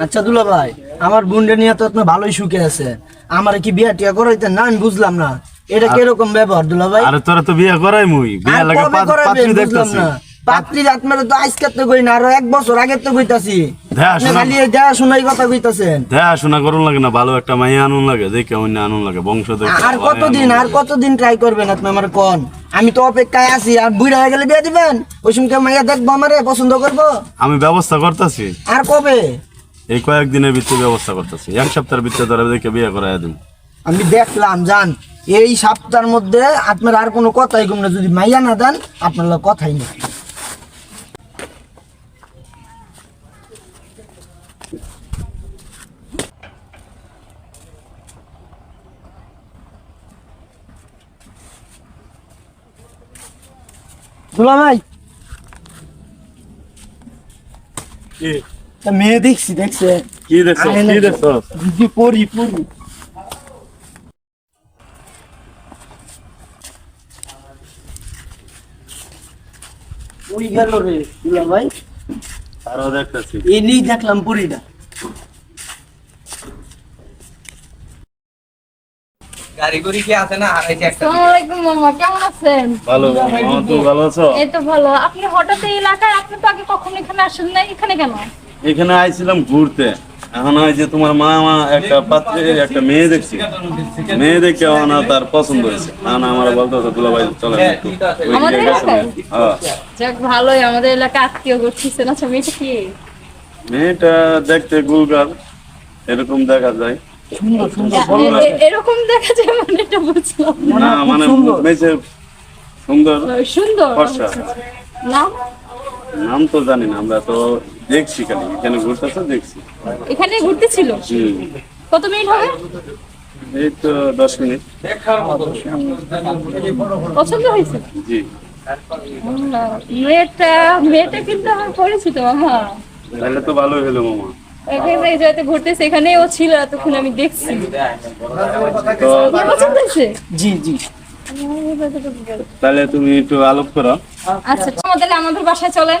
আচ্ছা দুলা ভাই আমার বোনটা নিয়ে তো আপনি ভালোই সুখে আছে। আমার কি বিয়া টিয়া করাইতেন না আমি বুঝলাম না। এটা কীরকম ব্যবহার দুলা ভাই? আরে তোরা তো বিয়ে করাই মুই বিয়ে লাগে পাত্রী বুঝলাম পাত্রী আপনারা তো আজকে তো কই না আরও এক বছর আগে তো কইতাছি। দেখা শোনা- খালি দেখা শোনাই কথা কইতাছেন। দেখাশোনা করুন লাগে না ভালো একটা মাইয়া আনুন লাগে দেখে অন্য আনুন লাগে বংশ দেখে আর কতদিন আর কতদিন ট্রাই করবেন আপনি আমার কোন? আমি তো অপেক্ষায় আছি আর বুড়া হয়ে গেলে বিয়ে দিবেন? ওই সময় মাইয়া দেখব আমারে পছন্দ করব? আমি ব্যবস্থা করতেছি। আর কবে? এই কয়েকদিনের ভিতরে ব্যবস্থা করতেছি। এক সপ্তাহের ভিতরে ধরে দেখে বিয়ে করাই দিন। আমি দেখলাম জান এই সপ্তাহের মধ্যে আপনার আর কোনো কথাই কম না। যদি মাইয়া না দেন আপনার কথাই না দুলা ভাই মেয়ে দেখছি দেখছে। কি দেখছ? কি দেখছ? দিদি পড়ি পড়ি। ওই গেল রে দুলা ভাই আরও দেখতেছি। এই দেখলাম পুরীটা আসসালামু আলাইকুম মামা কেমন আছেন? ভালো মামা তুমি ভালো আছো। এই তো ভালো। আপনি হঠাৎ এই এলাকায় আপনি তো আগে কখনো এখানে আসেন নাই এখানে কেন? এখানে আইছিলাম ঘুরতে। এখন ওই যে তোমার মা মা একটা পাত্রে একটা মেয়ে দেখছি। মেয়ে দেখে না তার পছন্দ হয়েছে। না না আমার বলতে তুলা ভাই চলে। হ্যাঁ যাক ভালোই। আমাদের এলাকায় আত্মীয় করতেছেন আচ্ছা মেয়েটা কি? মেয়েটা দেখতে গুলগাল এরকম দেখা যায়। সুন্দর সুন্দর এরকম দেখা যায় মানে এটা বুঝলাম না। মানে সুন্দর। মেয়েছে সুন্দর? সুন্দর। নাম? নাম তো জানি না আমরা তো দেখছি খালি। এখানে ঘুরতেছে দেখছি। এখানে ঘুরতে ছিল কত মিনিট হবে? এই তো দশ মিনিট। পছন্দ হয়েছে? জি। মেয়েটা মেয়েটা কিন্তু আমার পরিচিত মামা তাহলে তো ভালোই হলো মামা। এখানে যাতে ঘুরতেছে এখানে ও ছিল এতক্ষণ আমি দেখছি। জি জি। তাহলে তুমি একটু আলোক করো। আচ্ছা আমাদের আমাদের বাসায় চলেন।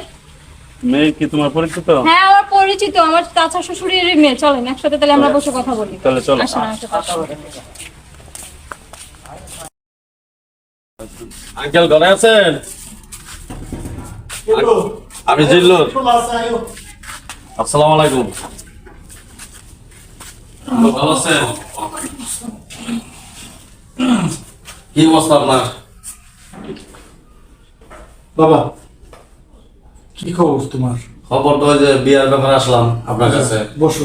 মেয়ে কি তোমার পরিচিত? হ্যাঁ আমার পরিচিত আমার চাচা শ্বশুরের মেয়ে। চলেন একসাথে তাহলে আমরা বসে কথা বলি। তাহলে চলো। আসেন আসেন। আঙ্কেল ঘরে আছেন? আমি জিল্লুর। আসসালামু আলাইকুম। ভালো আছেন? কি অবস্থা আপনার? বাবা কি খবর তোমার? খবর তো যে বিয়ার ব্যাপারে আসলাম আপনার কাছে। বসো।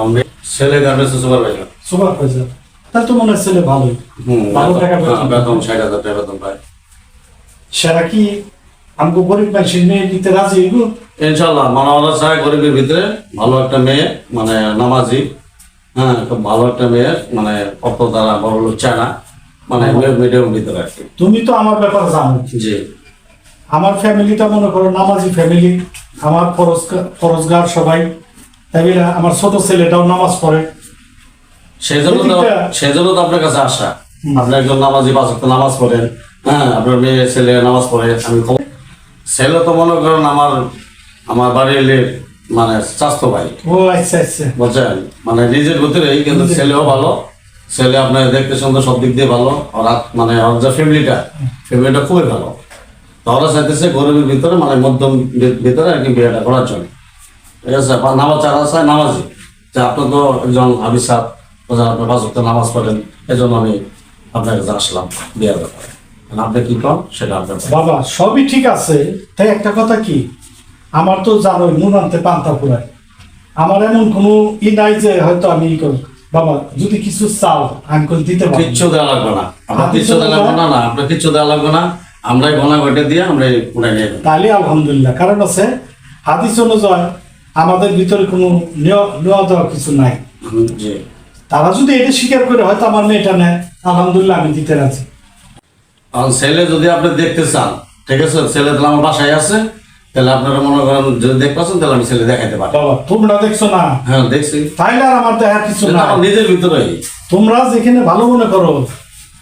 আমি ছেলে গার্মেন্টস সুপারভাইজার। সুপার ফাইজার তাহলে তো মনে হয় ছেলে ভালোই। ভালো টাকা বেতন। বেতন ষাট হাজার টাকা বেতন পায়। সেটা কি? আমাকে গরিব মানুষের মেয়ে নিতে রাজি হইব? ইনশাল্লাহ মানবতা চায় গরিবের ভিতরে ভালো একটা মেয়ে মানে নামাজি হ্যাঁ খুব ভালো একটা মেয়ে মানে অত দ্বারা বড় লোক চায় না মানে মিডিয়াম ভিতরে আর কি। তুমি তো আমার ব্যাপার জানো। জি। আমার ফ্যামিলিটা মনে করো নামাজি ফ্যামিলি আমার ফরজগা- ফরজগার সবাই। তাই আমার ছোট ছেলেটাও নামাজ পড়ে। সেই জন্য তো আপনার কাছে আসা। আপনি একজন নামাজি পাঁচ নামাজ পড়েন। হ্যাঁ আপনার মেয়ে ছেলে নামাজ পড়ে আমি ছেলে তো মনে করেন আমার আমার বাড়ির এলে মানে স্বাস্থ্য ভাই ও আচ্ছা আচ্ছা। বুঝছেন? মানে নিজের ভিতরেই কিন্তু ছেলেও ভালো। ছেলে আপনার দেখতে সুন্দর সব দিক দিয়ে ভালো। আর মানে ওর যে ফ্যামিলিটা ফ্যামিলিটা খুবই ভালো। তো ওরা চাইতেছে গরিবের ভিতরে মানে মধ্যম ভিতরে আর কি বিয়েটা করার জন্য। ঠিক আছে? নামাজ চারা চায় নামাজি। যে আপনি তো একজন সাহেব বোঝেন পাঁচ নামাজ পড়েন এই জন্য আমি আপনার কাছে আসলাম বিয়ের ব্যাপারে। কি সেটা আপনার বাবা সবই ঠিক আছে। তাই একটা কথা কি? আমার তো জানোই নুন আনতে পান্তা পুরাই আমার এমন কোনো ই নাই যে হয়তো আমি ই করব বাবা যদি কিছু চাও আমি দিতে কিচ্ছু দেওয়া লাগবে না। কিচ্ছু দেওয়া লাগবে না না আপনার কিচ্ছু দেওয়া লাগবে না। আমরাই গনা ঘটে দিয়ে আমরা উড়ে নিয়ে তাহলে আলহামদুলিল্লাহ। কারণ আছে হাদিস অনুযায়ী আমাদের ভিতরে কোনো নেওয়া দেওয়া কিছু নাই। তারা যদি এটা স্বীকার করে হয়তো আমার মেয়েটা নেয়। আলহামদুলিল্লাহ আমি দিতে রাজি। কারণ ছেলে যদি আপনি দেখতে চান ঠিক আছে? ছেলে তাহলে আমার বাসায় আছে তাহলে আপনারা মনে করেন যদি দেখতে পাচ্ছেন তাহলে আমি ছেলে দেখাইতে পারি। বাবা তোমরা দেখছ না? হ্যাঁ দেখছি। তাইলে আর আমার দেখার কিছু না আমার নিজের ভিতরেই তোমরা যেখানে ভালো মনে করো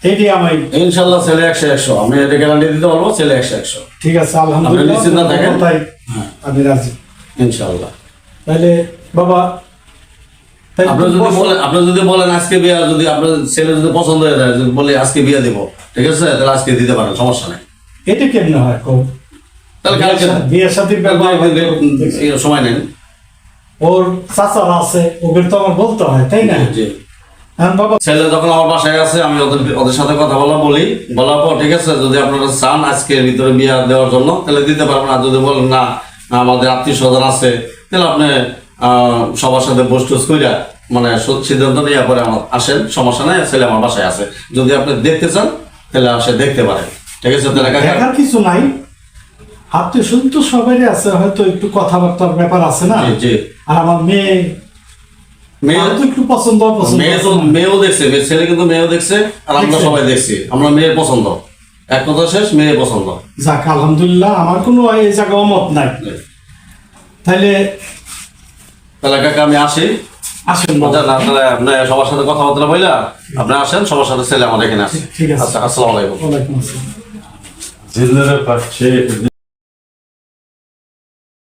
এইটি আমি ইনশাল্লাহ ছেলে একশো একশো। আমি এটা গ্যারান্টি দিতে পারব ছেলে একশো একশো। ঠিক আছে আলহামদুলিল্লাহ নিশ্চিন্ত থাকেন? তাই আমি রাজি। ইনশাআল্লাহ তাহলে বাবা যদি বলেন আপনি যদি বলেন আজকে বিয়া যদি আপনার ছেলে যদি পছন্দ হয়ে যায় বলে আজকে বিয়ে দিব ঠিক আছে? তাহলে আজকে দিতে পারেন সমস্যা নেই। এটা কেমনে হয় কও? তাহলে কালকে বিয়ের সাথে সময় নেন ওর চাচারা আছে ওদের তো আমার বলতে তাই না? জি বাবা ছেলে যখন আমার বাসায় আছে আমি ওদের ওদের সাথে কথা বলা বলি। বলার পর ঠিক আছে যদি আপনারা চান আজকের ভিতরে বিয়ে দেওয়ার জন্য তাহলে দিতে পারবেন। আর যদি বলেন না আমাদের আত্মীয় স্বজন আছে তাহলে আপনি সবার সাথে বস টুস কইরা মানে সিদ্ধান্ত নিয়ে পরে আমার আসেন সমস্যা নাই ছেলে আমার বাসায় আছে। যদি আপনি দেখতে চান তাহলে আসে দেখতে পারেন। ঠিক আছে তাহলে দেখার কিছু নাই। স্বজন তো সবাই আছে হয়তো একটু কথাবার্তার ব্যাপার আছে না? জি, আর আমার মেয়ে তো একটু পছন্দ মেয়ে তো মেয়েও দেখছে ছেলে কিন্তু মেয়েও দেখছে আর আমরা দেখছে। সবাই দেখছি। আমরা মেয়ের পছন্দ। এক কথা শেষ মেয়ে পছন্দ। যাক আলহামদুলিল্লাহ আমার কোনো এই জায়গায় অমত নাই। তাহলে তাহলে কাকা আমি আসি আসেন বাবা। বুঝলেন আপনারা আপনি সবার সাথে কথাবার্তা বললা আপনি আসেন সবার সাথে ছেলে আমাদের এখানে আসে ঠিক আছে। আচ্ছা আসসালামু আলাইকুম ওয়ালাইকুম আসসালাম জেলের পাশে